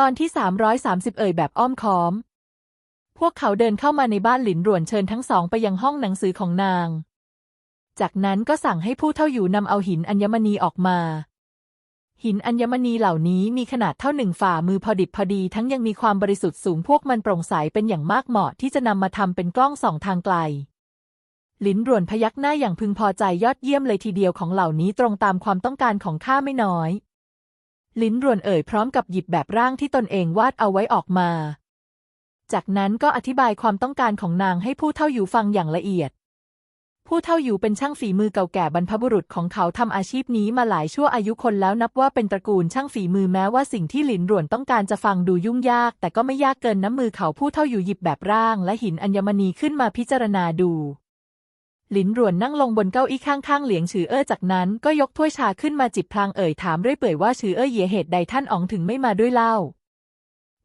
ตอนที่ 330 เอ่ยแบบอ้อมค้อม พวกเขาเดินเข้ามาในบ้านหลินหรวนเชิญทั้งสองไปยังห้องหนังสือของนาง จากนั้นก็สั่งให้ผู้เท่าอยู่นำเอาหินอัญมณีออกมา หินอัญมณีเหล่านี้มีขนาดเท่าหนึ่งฝ่ามือพอดิบพอดี ทั้งยังมีความบริสุทธิ์สูงพวกมันโปร่งใสเป็นอย่างมากเหมาะที่จะนำมาทำเป็นกล้องส่องทางไกลหลินหรวนพยักหน้าอย่างพึงพอใจยอดเยี่ยมเลยทีเดียวของเหล่านี้ตรงตามความต้องการของข้าไม่น้อย ลิ้นรวนเอ่ยพร้อมกับหยิบแบบร่างที่ตนเองวาดเอาไว้ออกมา จากนั้นก็อธิบายความต้องการของนางให้ผู้เท่าอยู่ฟังอย่างละเอียด ผู้เท่าอยู่เป็นช่างฝีมือเก่าแก่บรรพบุรุษของเขาทำอาชีพนี้มาหลายชั่วอายุคนแล้วนับว่าเป็นตระกูลช่างฝีมือแม้ว่าสิ่งที่หลินรวนต้องการจะฟังดูยุ่งยาก แต่ก็ไม่ยากเกินน้ำมือเขาผู้เท่าอยู่หยิบแบบร่าง และหินอัญมณีขึ้นมาพิจารณาดู หลินหรวนนั่งลงบนเก้าอี้ข้างๆ เหลียงฉือเอ้อจากนั้นก็ยกถ้วยชาขึ้นมาจิบพลางเอ่ยถามเรื่อยเปื่อยว่าฉือเอ้อเหยเหตุใดท่านอ๋องถึงไม่มาด้วยเล่า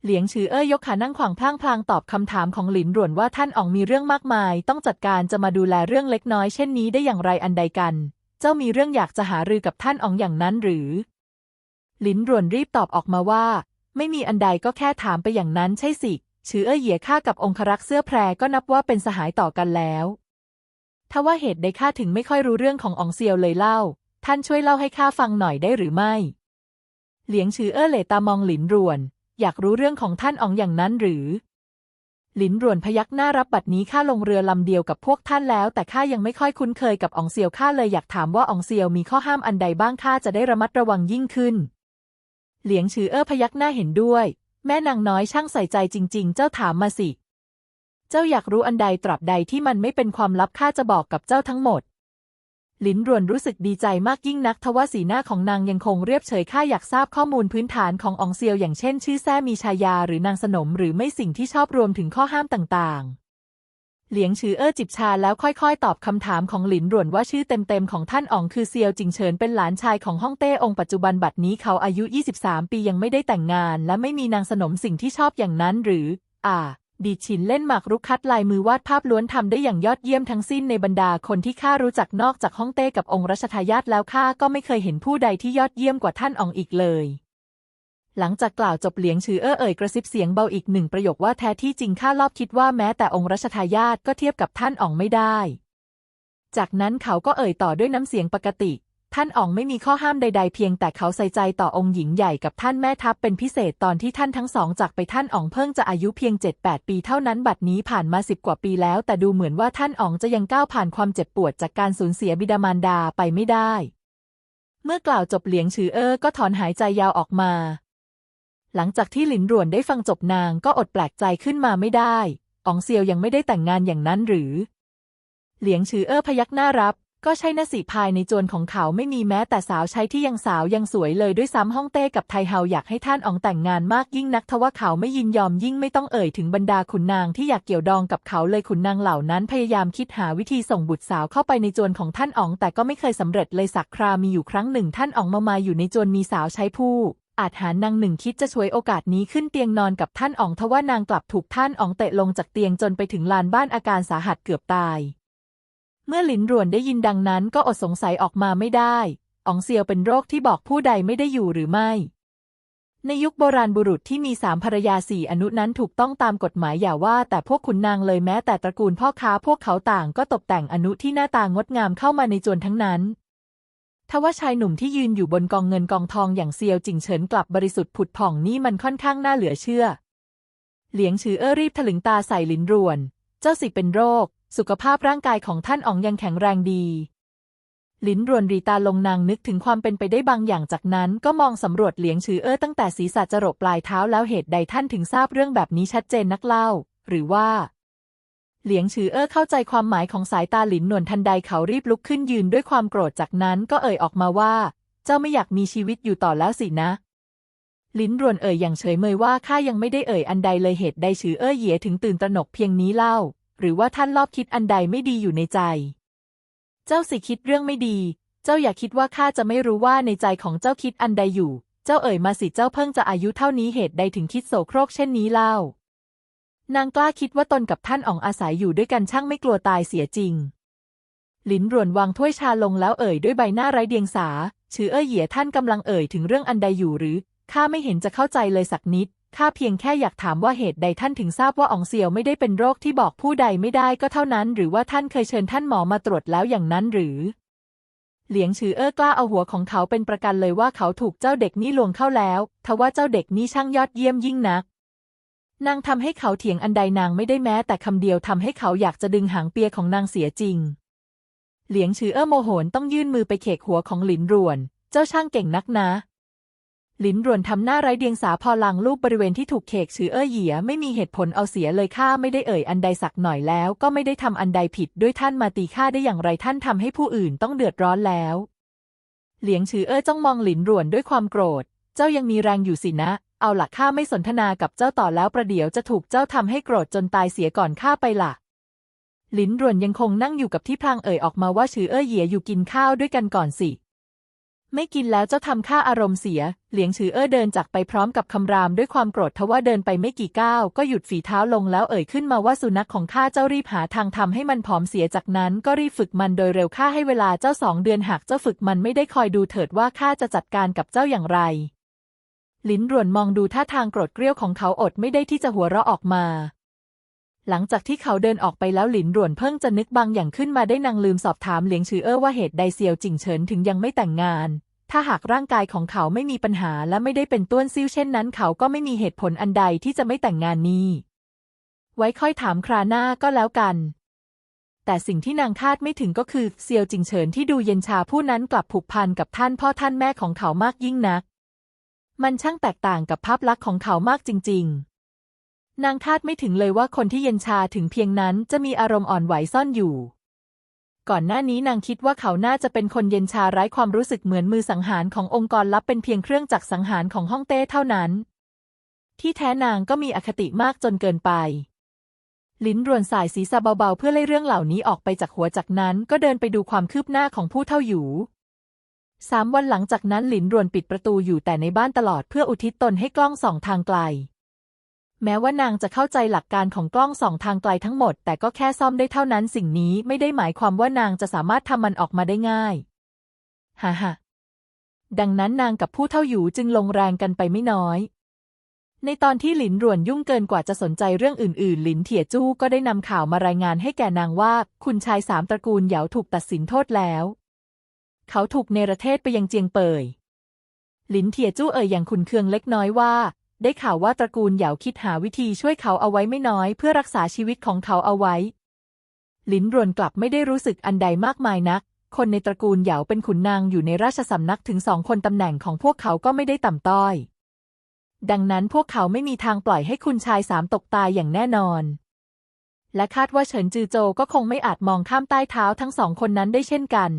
เหลียงฉือเอ้ยยกขานั่งขวางพลางพลางตอบคำถามของหลินหรวนว่าท่านอ๋องมีเรื่องมากมาย ต้องจัดการจะมาดูแลเรื่องเล็กน้อยเช่นนี้ได้อย่างไรอันใดกัน เจ้ามีเรื่องอยากจะหารือกับท่านอ๋องอย่างนั้นหรือ หลินหรวนรีบตอบออกมาว่า ไม่มีอันใดก็แค่ถามไปอย่างนั้นใช่สิฉือเอ้ยเหยข้ากับองครักษ์เสื้อแพรก็นับว่าเป็นสหายต่อกันแล้ว ถ้าว่าเหตุใดข้าถึงไม่ค่อยรู้เรื่องของอองเซียวเลยเล่า ท่านช่วยเล่าให้ข้าฟังหน่อยได้หรือไม่ เหลียงฉือเอ้อเหล่ตามองหลินรวน อยากรู้เรื่องของท่านอองอย่างนั้นหรือ หลินรวนพยักหน้ารับบัดนี้ข้าลงเรือลำเดียวกับพวกท่านแล้ว แต่ข้ายังไม่ค่อยคุ้นเคยกับอองเซียวข้าเลยอยากถามว่าอองเซียวมีข้อห้ามอันใดบ้างข้าจะได้ระมัดระวังยิ่งขึ้น เหลียงฉือเอ้อพยักหน้าเห็นด้วย แม่นางน้อยช่างใส่ใจจริง ๆ เจ้าถามมาสิ เจ้าอยากรู้อันใดตราบใดที่มันไม่เป็นความลับข้าจะบอกกับเจ้าทั้งหมด ลินรวนรู้สึกดีใจมากยิ่งนักทว่าสีหน้าของนางยังคงเรียบเฉยข้าอยากทราบข้อมูลพื้นฐานของอองเซียวอย่างเช่น ชื่อแท้มีชายาหรือนางสนมหรือไม่สิ่งที่ชอบรวมถึงข้อห้ามต่างๆเหลียงฉือเอ้อจิบชาแล้วค่อยๆ ตอบคำถามของหลินรวนว่าชื่อเต็มๆ ของท่านอ๋องคือเซียวจิงเฉินเป็นหลานชายของฮ่องเต้องปัจจุบันบัดนี้เขาอายุ 23 ปียังไม่ได้แต่งงาน และไม่มีนางสนมสิ่งที่ชอบอย่างนั้นหรือ อ่า ดีชินเล่นหมากรุกคัดลายมือวาดภาพล้วนทำได้อย่างยอดเยี่ยมทั้งสิ้นในบรรดาคนที่ข้ารู้จักนอกจากฮ่องเต้กับองค์รัชทายาทแล้วข้าก็ไม่เคยเห็นผู้ใดที่ยอดเยี่ยมกว่าท่านอองอีกเลย หลังจากกล่าวจบเหลียงชือเอ้อเอ่ยกระซิบเสียงเบาอีกหนึ่งประโยคว่าแท้ที่จริงข้ารอบคิดว่าแม้แต่องค์รัชทายาทก็เทียบกับท่านอองไม่ได้ จากนั้นเขาก็เอ่ยต่อด้วยน้ำเสียงปกติ ท่านอ๋องไม่มีข้อห้ามใด ๆ เพียงแต่เขาใส่ใจต่อองค์หญิงใหญ่กับท่านแม่ทัพเป็นพิเศษตอนที่ท่านทั้งสองจากไปท่านอ๋องเพิ่งจะอายุเพียง 7-8 ปีเท่านั้นบัดนี้ผ่านมาสิบกว่าปีแล้ว แต่ดูเหมือนว่าท่านอ๋องจะยังก้าวผ่านความเจ็บปวดจากการสูญเสียบิดามารดาไปไม่ได้ เมื่อกล่าวจบเหลียงฉือเอ้อก็ถอนหายใจยาวออกมา หลังจากที่หลินรวนได้ฟังจบนางก็อดแปลกใจขึ้นมาไม่ได้อ๋องเซียวยังไม่ได้แต่งงานอย่างนั้นหรือ เหลียงฉือเอ้อพยักหน้ารับ ก็ใช่นะสิภายในจวนของเขาไม่มีแม้แต่สาวใช้ที่ยังสาวยังสวยเลยด้วยซ้ำฮ่องเต้กับไทเฮาอยากให้ท่านอองแต่งงานมากยิ่งนักทว่าเขาไม่ยินยอมยิ่งไม่ต้องเอ่ยถึงบรรดาขุนนางที่อยากเกี่ยวดองกับเขาเลยขุนนางเหล่านั้นพยายามคิดหาวิธีส่งบุตรสาวเข้าไปในจวนของท่านอองแต่ก็ไม่เคยสำเร็จเลยสักครามีอยู่ครั้งหนึ่งท่านอองมามาอยู่ในจวนมีสาวใช้ผู้อาจหานางหนึ่งคิดจะช่วยโอกาสนี้ขึ้นเตียงนอนกับท่านอองทว่านางกลับถูกท่านอองเตะลงจากเตียงจนไปถึงลานบ้านอาการสาหัสเกือบตาย เมื่อหลินรวนได้ยินดังนั้นก็อดสงสัยออกมาไม่ได้อ๋องเซียวเป็นโรคที่บอกผู้ใดไม่ได้อยู่หรือไม่ ในยุคโบราณบุรุษที่มีสามภรรยาสี่อนุนั้นถูกต้องตามกฎหมายอย่าว่า แต่พวกขุนนางเลยแม้แต่ตระกูลพ่อค้าพวกเขาต่างก็ตกแต่งอนุที่หน้าตางดงามเข้ามาในจวนทั้งนั้นทว่าชายหนุ่มที่ยืนอยู่บนกองเงินกองทองอย่างเซียวจิงเฉินกลับบริสุทธิ์ผุดผ่องนี่มันค่อนข้างน่าเหลือเชื่อ เหลียงฉือเอ้อรีบถลึงตาใส่ลินรวน เจ้าสิเป็นโรค สุขภาพร่างกายของท่านอ๋องยังแข็งแรงดี ลิ้นรวนรีตาลงนางนึกถึงความเป็นไปได้บางอย่างจากนั้นก็มองสำรวจเหลียงชือเอ้อตั้งแต่ศีรษะจรดปลายเท้าแล้วเหตุใดท่านถึงทราบเรื่องแบบนี้ชัดเจนนักเล่า หรือว่า เหลียงชือเอ้อเข้าใจความหมายของสายตาหลินหนวนทันใดเขารีบลุกขึ้นยืนด้วยความโกรธจากนั้นก็เอ่ยออกมาว่า เจ้าไม่อยากมีชีวิตอยู่ต่อแล้วสินะลิ้นรวนเอ่ยอย่างเฉยเมยว่าข้ายังไม่ได้เอ่ยอันใดเลยเหตุใดชือเอ้อเหยียถึงตื่นตระหนกเพียงนี้เล่า หรือว่าท่านลอบคิดอันใดไม่ดีอยู่ในใจ เจ้าสิคิดเรื่องไม่ดี เจ้าอย่าคิดว่าข้าจะไม่รู้ว่าในใจของเจ้าคิดอันใดอยู่ เจ้าเอ่ยมาสิเจ้าเพิ่งจะอายุเท่านี้เหตุใดถึงคิดโสโครกเช่นนี้เล่า นางกล้าคิดว่าตนกับท่านอ๋องอาศัยอยู่ด้วยกันช่างไม่กลัวตายเสียจริงลินรวนวางถ้วยชาลงแล้วเอ่ยด้วยใบหน้าไร้เดียงสาชื่อเอ่ยเหยียท่านกำลังเอ่ยถึงเรื่องอันใดอยู่หรือข้าไม่เห็นจะเข้าใจเลยสักนิด ข้าเพียงแค่อยากถามว่าเหตุใดท่านถึงทราบว่าอองเซียวไม่ได้เป็นโรคที่บอกผู้ใดไม่ได้ก็เท่านั้น หรือว่าท่านเคยเชิญท่านหมอมาตรวจแล้วอย่างนั้นหรือ เหลียงฉือเอ้อกล้าเอาหัวของเขาเป็นประกันเลยว่าเขาถูกเจ้าเด็กนี่ลวงเข้าแล้วทว่าเจ้าเด็กนี่ช่างยอดเยี่ยมยิ่งนัก นางทำให้เขาเถียงอันใดนางไม่ได้แม้แต่คำเดียวทำให้เขาอยากจะดึงหางเปียของนางเสียจริง เหลียงฉือเอ้อโมโหนต้องยื่นมือไปเขกหัวของหลินรวน เจ้าช่างเก่งนักนะ ลินรวนทำหน้าไร้เดียงสาพอลังลูกบริเวณที่ถูกเขกฉือเอ้อเหยียไม่มีเหตุผลเอาเสียเลยข้าไม่ได้เอ่ยอันใดสักหน่อยแล้ว ก็ไม่ได้ทำอันใดผิดด้วยท่านมาตีข้าได้อย่างไรท่านทำให้ผู้อื่นต้องเดือดร้อนแล้ว เหลียงฉือเอ้อจ้องมองหลินรวนด้วยความโกรธ เจ้ายังมีแรงอยู่สินะ เอาล่ะข้าไม่สนทนากับเจ้าต่อแล้วประเดี๋ยวจะถูกเจ้าทำให้โกรธจนตายเสียก่อนข้าไปล่ะหลินรวนยังคงนั่งอยู่กับที่พลางเอ่ยออกมาว่าฉือเอ้อเหยียอยู่กินข้าวด้วยกันก่อนสิ ไม่กินแล้วเจ้าทำข้าอารมณ์เสีย เหลียงฉือเอ้อเดินจากไปพร้อมกับคำรามด้วยความโกรธทว่าเดินไปไม่กี่ก้าว ก็หยุดฝีเท้าลงแล้วเอ่ยขึ้นมาว่าสุนัขของข้าเจ้ารีบหาทางทำให้มันผอมเสียจากนั้นก็รีบฝึกมันโดยเร็วข้าให้เวลาเจ้าสองเดือนหากเจ้าฝึกมันไม่ได้คอยดูเถิดว่าข้าจะจัดการกับเจ้าอย่างไร ลิ้นรวนมองดูท่าทางโกรธเกรี้ยวของเขาอดไม่ได้ที่จะหัวเราะออกมา หลังจากที่เขาเดินออกไปแล้วหลินรวนเพิ่งจะนึกบางอย่างขึ้นมาได้นางลืมสอบถามเหลียงชือเอ้อว่าเหตุใดเซียวจิงเฉินถึงยังไม่แต่งงาน ถ้าหากร่างกายของเขาไม่มีปัญหาและไม่ได้เป็นต้วนซิ่วเช่นนั้นเขาก็ไม่มีเหตุผลอันใดที่จะไม่แต่งงานนี้ ไว้ค่อยถามคราหน้าก็แล้วกัน แต่สิ่งที่นางคาดไม่ถึงก็คือเซียวจิงเฉินที่ดูเย็นชาผู้นั้นกลับผูกพันกับท่านพ่อท่านแม่ของเขามากยิ่งนัก มันช่างแตกต่างกับภาพลักษณ์ของเขามากจริง ๆ นางคาดไม่ถึงเลยว่าคนที่เย็นชาถึงเพียงนั้นจะมีอารมณ์อ่อนไหวซ่อนอยู่ ก่อนหน้านี้นางคิดว่าเขาน่าจะเป็นคนเย็นชาไร้ความรู้สึกเหมือนมือสังหารขององค์กรลับเป็นเพียงเครื่องจักรสังหารของฮ่องเต้เท่านั้น ที่แท้นางก็มีอคติมากจนเกินไป ลิ้นรวนสายศีรษะเบาๆ เพื่อไล่เรื่องเหล่านี้ออกไปจากหัวจากนั้นก็เดินไปดูความคืบหน้าของผู้เท่าอยู่สามวันหลังจากนั้นหลินรวนปิดประตูอยู่แต่ในบ้านตลอดเพื่ออุทิศตนให้กล้องส่องทางไกล แม้ว่านางจะเข้าใจหลักการของกล้องสองทางไกลทั้งหมด แต่ก็แค่ซ่อมได้เท่านั้นสิ่งนี้ไม่ได้หมายความว่านางจะสามารถทำมันออกมาได้ง่ายฮ่าฮ่าดังนั้นนางกับผู้เท่าอยู่จึงลงแรงกันไปไม่น้อย ในตอนที่หลินรวนยุ่งเกินกว่าจะสนใจเรื่องอื่น ๆ หลินเถี่ยจู้ก็ได้นำข่าวมารายงานให้แก่นางว่า คุณชายสามตระกูลเหยาถูกตัดสินโทษแล้ว เขาถูกเนรเทศไปยังเจียงเปยหลินเถี่ยจู้เอ่ยอย่างขุนเคืองเล็กน้อยว่า ได้ข่าวว่าตระกูลเหยาคิดหาวิธีช่วยเขาเอาไว้ไม่น้อย เพื่อรักษาชีวิตของเขาเอาไว้ หลินรวนกลับไม่ได้รู้สึกอันใดมากมายนัก คนในตระกูลเหยาเป็นขุนนางอยู่ในราชสำนักถึงสองคนตำแหน่งของพวกเขาก็ไม่ได้ต่ำต้อย ดังนั้นพวกเขาไม่มีทางปล่อยให้คุณชายสามตกตายอย่างแน่นอน และคาดว่าเฉินจือโจก็คงไม่อาจมองข้ามใต้เท้าทั้งสองคนนั้นได้เช่นกัน